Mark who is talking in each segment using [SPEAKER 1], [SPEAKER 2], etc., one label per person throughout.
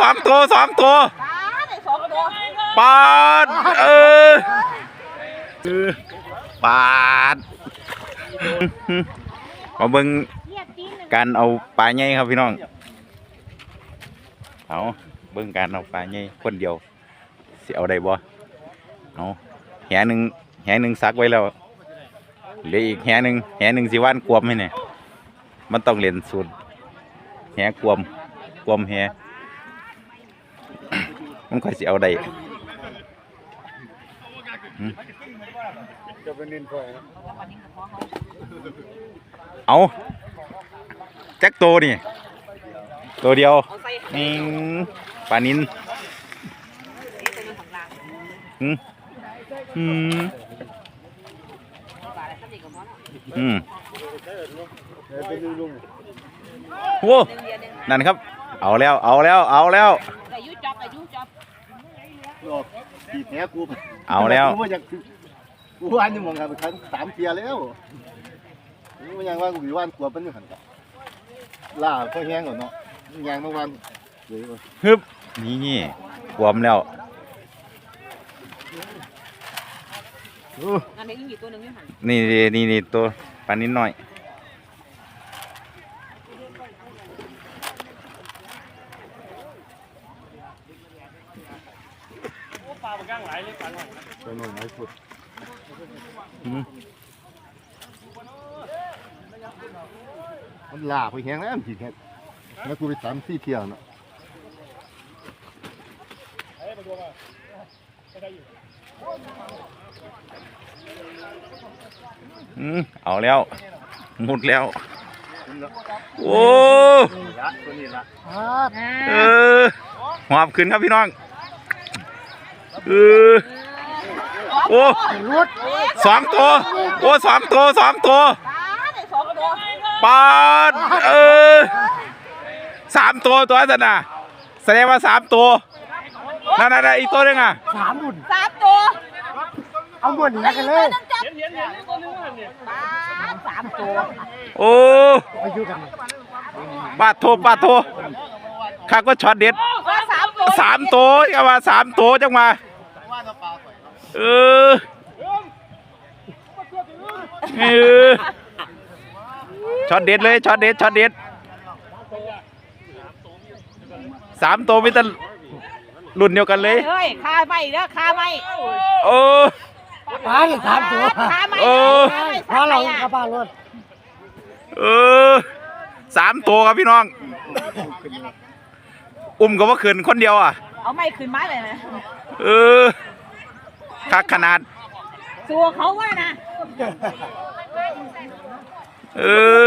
[SPEAKER 1] สองตัวสองตัว
[SPEAKER 2] ตาได้สองตัว
[SPEAKER 1] ปาดเออเออปาดมาเบิ่ง
[SPEAKER 2] เรียกตีนเลย
[SPEAKER 1] การเอาปลาใหญ่ครับพี่น้องเอาเบิ่งการเอาปลาใหญ่คนเดียวสิเอาได้บ่เอาแหหนึ่งแหหนึ่งซักไว้แล้วเหลืออีกแหหนึ่งแหหนึ่งสิว่านกวมให้เนี่ยมันต้องเรียนสูตรแหกวมกวมแห มันค่อยสิเอาได้
[SPEAKER 3] จะเป็นนินคอย
[SPEAKER 1] เอาจักโตวนี่ ตัวเดียว
[SPEAKER 2] เอาใส่
[SPEAKER 1] อืมปลานิน
[SPEAKER 2] ตัวนึงของล่าง
[SPEAKER 1] อืมอืม
[SPEAKER 2] ปลาอะไรสักทีกับมัน
[SPEAKER 1] อืม
[SPEAKER 3] เป็นลุงลุง
[SPEAKER 1] โว้
[SPEAKER 2] เรียนเรียน
[SPEAKER 1] นั่นครับ เอาแล้ว เอาแล้ว เอาแล้ว
[SPEAKER 2] อายุจับอายุจับ
[SPEAKER 3] หลอก ตีแผลกู
[SPEAKER 1] เอาแล้ว
[SPEAKER 3] กูว่าอยากกูว่านอยู่มองกันครั้งสามเทียแล้วกูว่ายังว่ากูอยู่ว่านกลัวเป็นอยู่หันกับล่าก็แห้งก่อนเนาะยังเมื่อวานเดี๋ยว
[SPEAKER 1] ฮึบ นี่กวมแล้ว
[SPEAKER 2] งานนี้มีตัวหนึ่งอยู่หัน
[SPEAKER 1] นี่นี่นี่นี่ตัวปลานิดหน่อย
[SPEAKER 3] ตัวหนึ่งไม้สุด
[SPEAKER 1] อืม
[SPEAKER 3] มันล่าไปแห้งแล้วมันถีแห้งแล้วกูไปสามสี่เที่ยวเนาะ
[SPEAKER 1] อืมเอาแล้วมุดแล้ว โอ้
[SPEAKER 3] ละตัวนี้ละ
[SPEAKER 1] เออหอบขึ้นครับพี่น้อง เออโอ้สองตัว โอ้สองตัวสองตัว
[SPEAKER 2] ตาได้สองตัว
[SPEAKER 1] ปาดเออสามตัวตัวสันน่ะแสดงว่าสามตัวนั่นนั่นอีกตัวหนึงอะ
[SPEAKER 2] สามตัว
[SPEAKER 3] เอาหมดนี้กันเลย
[SPEAKER 2] จับเห็นเห็นตัวนึงหันเนี่ยปลาสามตัว
[SPEAKER 1] โอ้ปาดโทปาดโทข้าก็ช็อตเด็ด
[SPEAKER 2] ปลาสามตัว
[SPEAKER 1] สามตัวก็มาสามตัวจังมา เออเออช็อตเด็ดเลยช็อตเด็ดช็อตเด็ดสามตัวมีแต่รุ่นเดียวกันเลย
[SPEAKER 2] เฮ้ยคาไม่เด้อคาไม่
[SPEAKER 1] โอ้
[SPEAKER 4] ปลาเนี่ยสามตัว
[SPEAKER 2] คาไม่
[SPEAKER 1] เออ
[SPEAKER 4] ปลาเรากับปลารถ
[SPEAKER 1] เออสามตัวครับพี่น้อง อุ้มก็ว่าขืนคนเดียวอะ
[SPEAKER 2] เอาไม่ขึ้นไม้เลยนะ
[SPEAKER 1] เออ คักขนาด
[SPEAKER 2] ตัวเขาว่านะ
[SPEAKER 1] เออ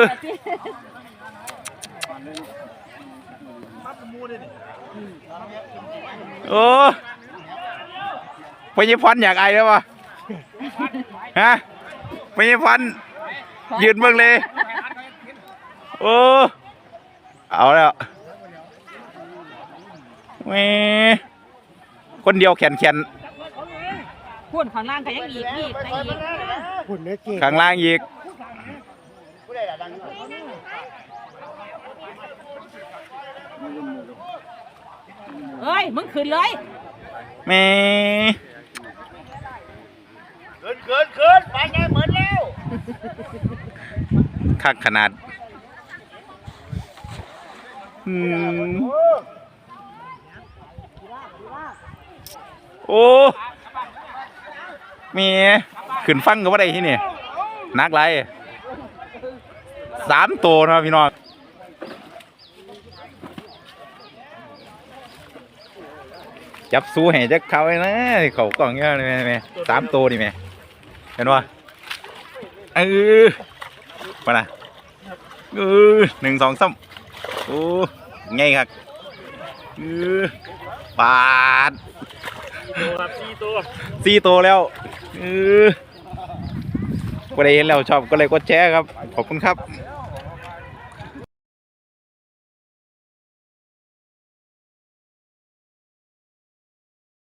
[SPEAKER 1] โอ้พญพรอยากไอแล้ววะฮะพญพรยืนเบิ่งเลยโอ้เอาแล้วแหมคนเดียวแขนแขน
[SPEAKER 2] พุ่นข้างล่างก็ยังอีกอีกได้อีก
[SPEAKER 4] หุ่นเนื้อเก่ง
[SPEAKER 1] ข้างล่างอีก
[SPEAKER 2] เฮ้ยมึงขึ้นเลย
[SPEAKER 1] แหม่
[SPEAKER 3] เกินเกินเกินไปไงเหมือนแล้ว
[SPEAKER 1] คักขนาดอืมโอ้ มีขึ้นฟังก็ว่าได้ที่นี่นักไรสามตัวนะพี่น้องจับสู้ให้จักเขาไว้นะเขากล่องเงี้ยเลยแม่แม่สามตัวนี่แม่เห็นปะเออมานะเออหนึ่งสองสามโอ้ไงครับเออปาดสี่ตัวสี่ตัวแล้ว เออก็ได้เห็นแล้วชอบก็เลยกดแชร์ครับ ขอบคุณครับ